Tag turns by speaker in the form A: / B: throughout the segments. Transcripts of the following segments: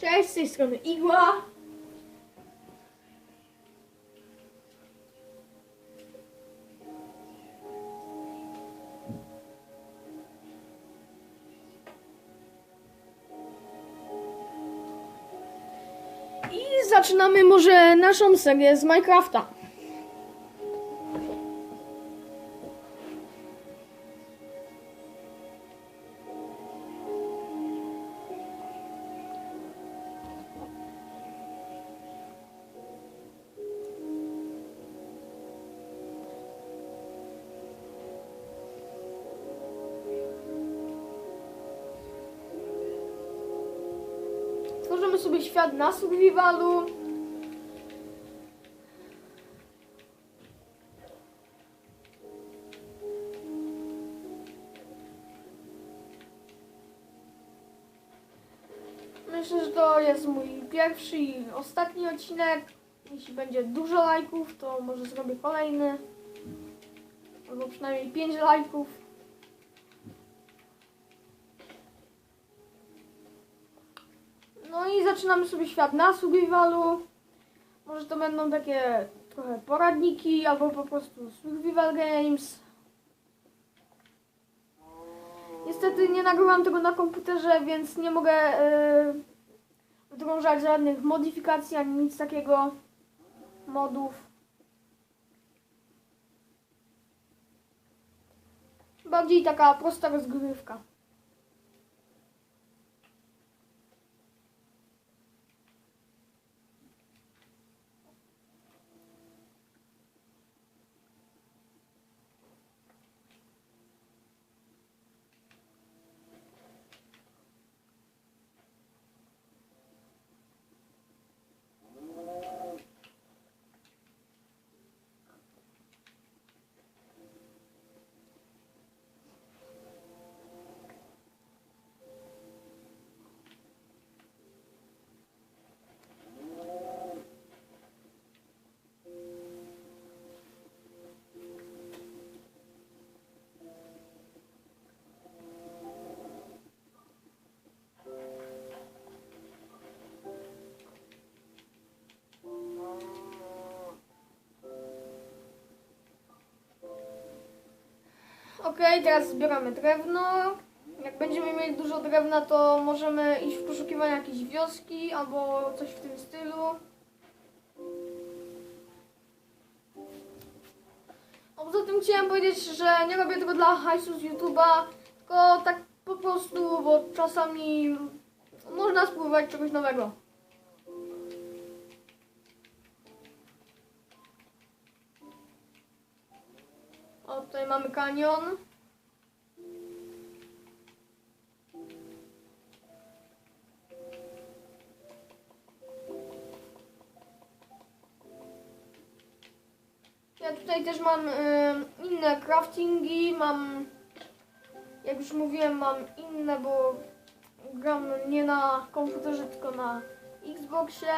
A: Cześć, z tej strony Igła. I zaczynamy może naszą serię z Minecrafta. Sobie świat na survivalu. Myślę, że to jest mój pierwszy i ostatni odcinek. Jeśli będzie dużo lajków, to może zrobię kolejny. Albo przynajmniej 5 lajków. No i zaczynamy sobie świat na survivalu. Może to będą takie trochę poradniki, albo po prostu survival games. Niestety nie nagrywam tego na komputerze, więc nie mogę yy, wdrążać żadnych modyfikacji ani nic takiego. Modów. Bardziej taka prosta rozgrywka. Okej, teraz zbieramy drewno. Jak będziemy mieli dużo drewna, to możemy iść w poszukiwanie jakiejś wioski albo coś w tym stylu. A poza tym chciałem powiedzieć, że nie robię tego dla hajsu z YouTube'a, tylko tak po prostu, bo czasami można spróbować czegoś nowego. O, tutaj mamy kanion. Ja tutaj też mam y, inne craftingi, mam, jak już mówiłem, mam inne, bo gram nie na komputerze, tylko na Xboxie.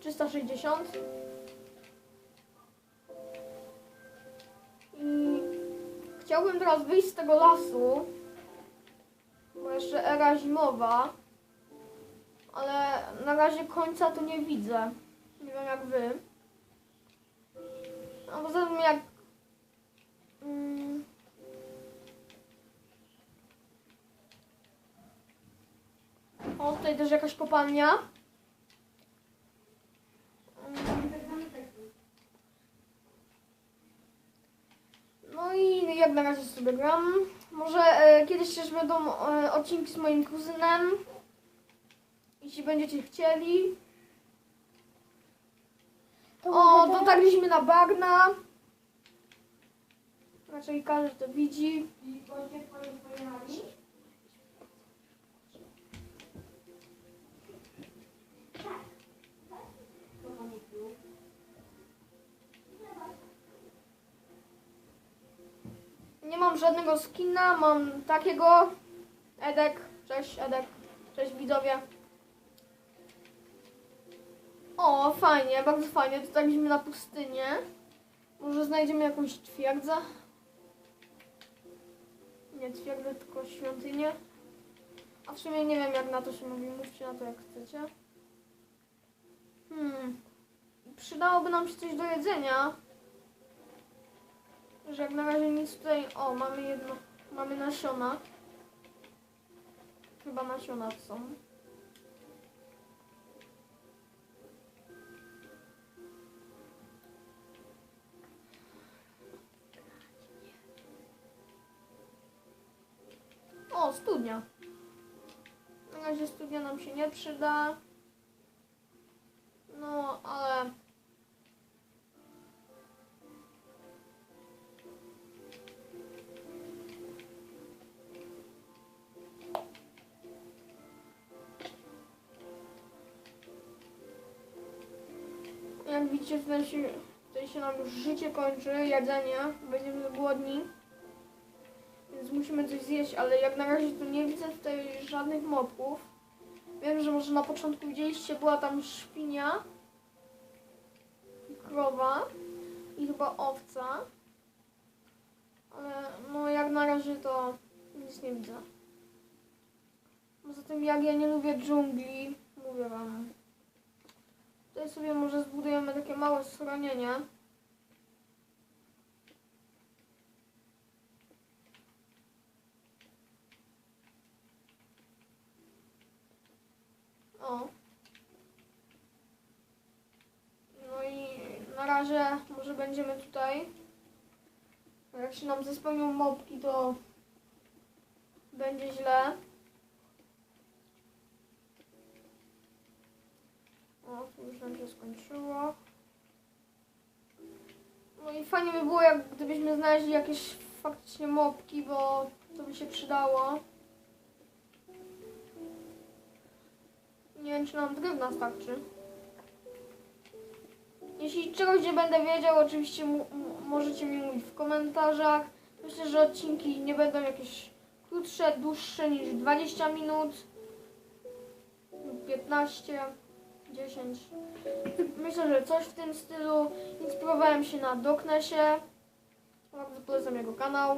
A: 360. I chciałbym teraz wyjść z tego lasu, bo jeszcze era zimowa, ale na razie końca to nie widzę. Nie wiem jak wy. A poza tym jak... Mm, o, tutaj też jakaś kopalnia. No i jak na razie sobie gram. Może e, kiedyś też będą e, odcinki z moim kuzynem. Jeśli będziecie chcieli. O, dotarliśmy na bagna. Raczej każdy to widzi. Nie mam żadnego skina, mam takiego. Edek, cześć Edek, cześć widzowie. O, fajnie, bardzo fajnie. Dotarliśmy na pustynię. Może znajdziemy jakąś twierdzę? Nie twierdzę, tylko świątynię. A w sumie nie wiem jak na to się mówi, mówcie na to jak chcecie. Hmm. Przydałoby nam się coś do jedzenia. Że jak na razie nic tutaj... O, mamy jedno... Mamy nasiona. Chyba nasiona są. O, studnia. Na razie studnia nam się nie przyda. No, ale... Widzicie, tutaj się, tutaj się nam już życie kończy, jedzenie, będziemy głodni. Więc musimy coś zjeść, ale jak na razie tu nie widzę tutaj żadnych mopków. Wiem, że może na początku widzieliście, była tam świnia, i krowa i chyba owca. Ale no jak na razie to nic nie widzę. Poza tym jak ja nie lubię dżungli, mówię wam. Tutaj sobie może zbudujemy takie małe schronienie. O. No i na razie może będziemy tutaj. Jak się nam zespełnią mopki, to będzie źle. O, tu już nam się skończyło. No i fajnie by było, jak gdybyśmy znaleźli jakieś faktycznie mopki, bo to by się przydało. Nie wiem, czy nam drewna starczy. Jeśli czegoś nie będę wiedział, oczywiście możecie mi mówić w komentarzach. Myślę, że odcinki nie będą jakieś krótsze, dłuższe niż 20 minut. lub 15, 10. Myślę, że coś w tym stylu. Inspirowałem się na Doknesie. Bardzo polecam jego kanał.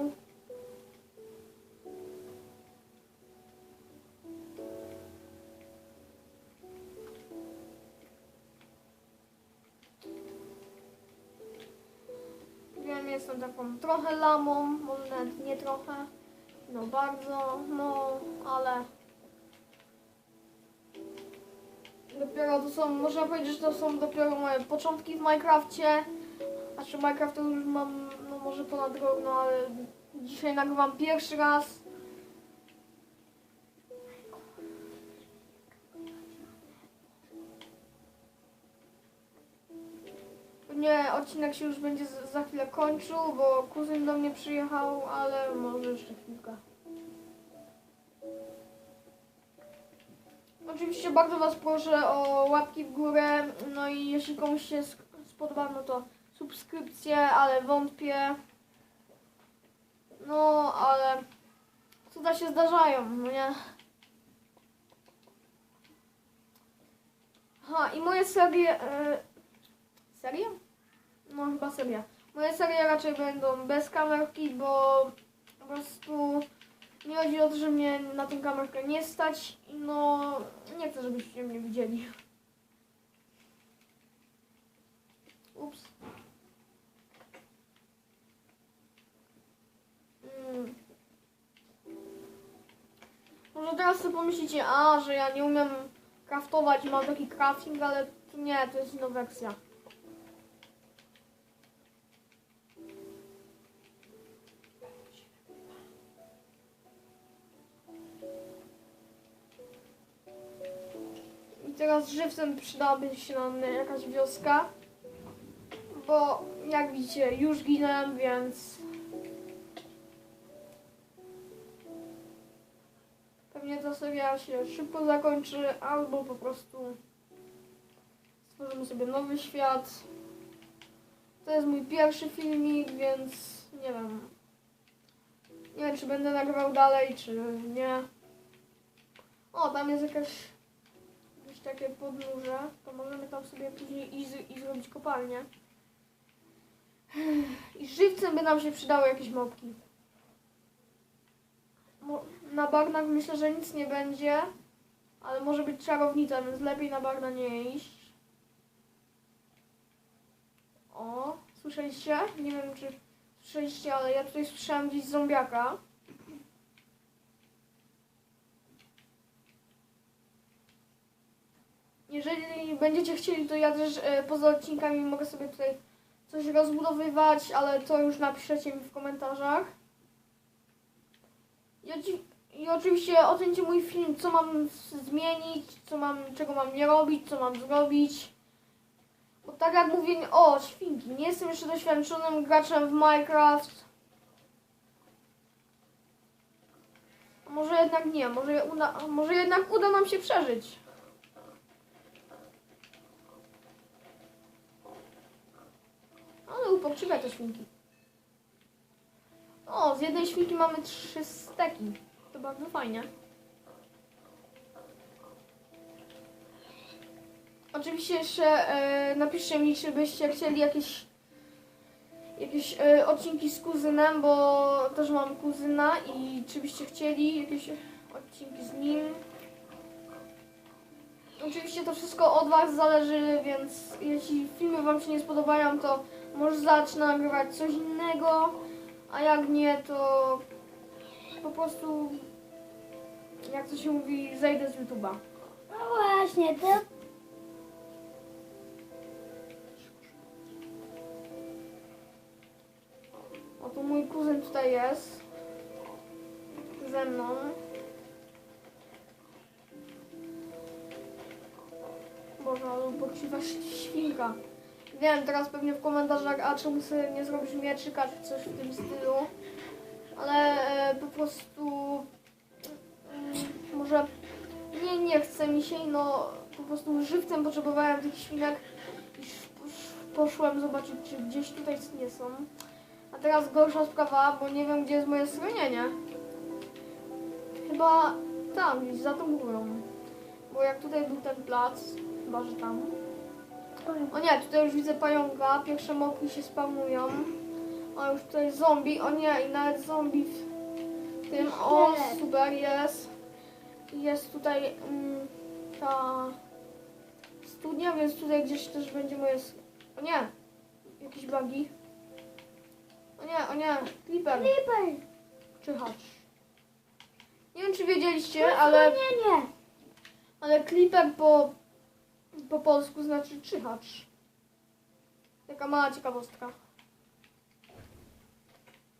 A: Wiem, jestem taką trochę lamą, może nawet nie trochę, no bardzo, no ale dopiero to są, można powiedzieć, że to są dopiero moje początki w Minecrafcie, a czy Minecraft to już mam, no może ponad rok, no ale dzisiaj nagrywam pierwszy raz. Pewnie odcinek się już będzie za chwilę kończył, bo kuzyn do mnie przyjechał, ale może jeszcze chwilkę. Oczywiście bardzo Was proszę o łapki w górę, no i jeśli komuś się spodoba, no to subskrypcje, ale wątpię. No, ale cuda się zdarzają, no nie? Aha, i moje serie... E, serie? No chyba seria. Moje serie raczej będą bez kamerki, bo po prostu nie chodzi o to, że mnie na tę kamerkę nie stać no nie chcę, żebyście mnie widzieli. Ups. Mm. Może teraz sobie pomyślicie, a, że ja nie umiem craftować mam taki crafting, ale to nie, to jest inna wersja. Teraz żywcem przydałaby się nam jakaś wioska. Bo jak widzicie, już ginę, więc pewnie ta seria się szybko zakończy, albo po prostu stworzymy sobie nowy świat. To jest mój pierwszy filmik, więc nie wiem. Nie wiem, czy będę nagrywał dalej, czy nie. O, tam jest jakaś takie podnóże, to możemy tam sobie później iść i zrobić kopalnię. I żywcem by nam się przydały jakieś mopki. mo- na bagnach myślę, że nic nie będzie, ale może być czarownica, więc lepiej na bagna nie iść. O, słyszeliście? Nie wiem, czy słyszeliście, ale ja tutaj słyszałem gdzieś zombiaka. Będziecie chcieli, to ja też e, poza odcinkami mogę sobie tutaj coś rozbudowywać, ale to już napiszecie mi w komentarzach. I, I oczywiście ocencie mój film, co mam zmienić, co mam, czego mam nie robić, co mam zrobić. Bo tak jak mówię, o, świnki, nie jestem jeszcze doświadczonym graczem w Minecraft. Może jednak nie, może, uda, może jednak uda nam się przeżyć. Upoczywa te świnki. O, z jednej świnki mamy trzy steki. To bardzo fajnie. Oczywiście jeszcze e, napiszcie mi, czy byście chcieli jakieś, jakieś e, odcinki z kuzynem, bo też mam kuzyna i czy byście chcieli jakieś odcinki z nim. Oczywiście to wszystko od Was zależy, więc jeśli filmy Wam się nie spodobają, to może zacznę nagrywać coś innego, a jak nie, to po prostu, jak to się mówi, zejdę z YouTube'a.
B: No właśnie, to
A: Oto mój kuzyn tutaj jest. Ze mną. Boże, ale uporczywa świnka. Wiem, teraz pewnie w komentarzach, a czemu sobie nie zrobisz mieczyka czy coś w tym stylu. Ale e, po prostu mm, może nie, nie chce mi się, no po prostu żywcem potrzebowałem tych świnek i sz- sz- poszłem zobaczyć, czy gdzieś tutaj nie są. A teraz gorsza sprawa, bo nie wiem, gdzie jest moje schronienie. Chyba tam, gdzieś za tą górą. Bo jak tutaj był ten plac, chyba, że tam. O nie, tutaj już widzę pająka, pierwsze mokry się spamują. O, już tutaj zombie, o nie, i nawet zombie w tym, o, super, jest. I Jest tutaj mm, ta studnia, więc tutaj gdzieś też będzie moje... O nie, jakieś bugi. O nie, o nie, Clipper,
B: Creeper.
A: czyhacz. Nie wiem, czy wiedzieliście, ale,
B: Nie, nie.
A: ale Clipper po, po polsku znaczy czyhacz. Taka mała ciekawostka.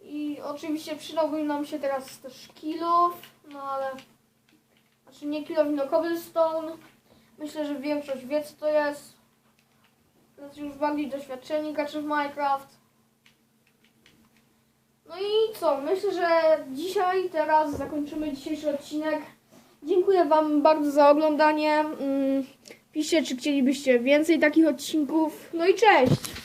A: I oczywiście przydałby nam się teraz też kilof, no ale... Znaczy nie kilof, no cobblestone. Myślę, że większość wie co to jest. Znaczy już bardziej doświadczeni gracze w Minecraft. No i co? Myślę, że dzisiaj, teraz zakończymy dzisiejszy odcinek. Dziękuję Wam bardzo za oglądanie. Piszcie, czy chcielibyście więcej takich odcinków. No i cześć!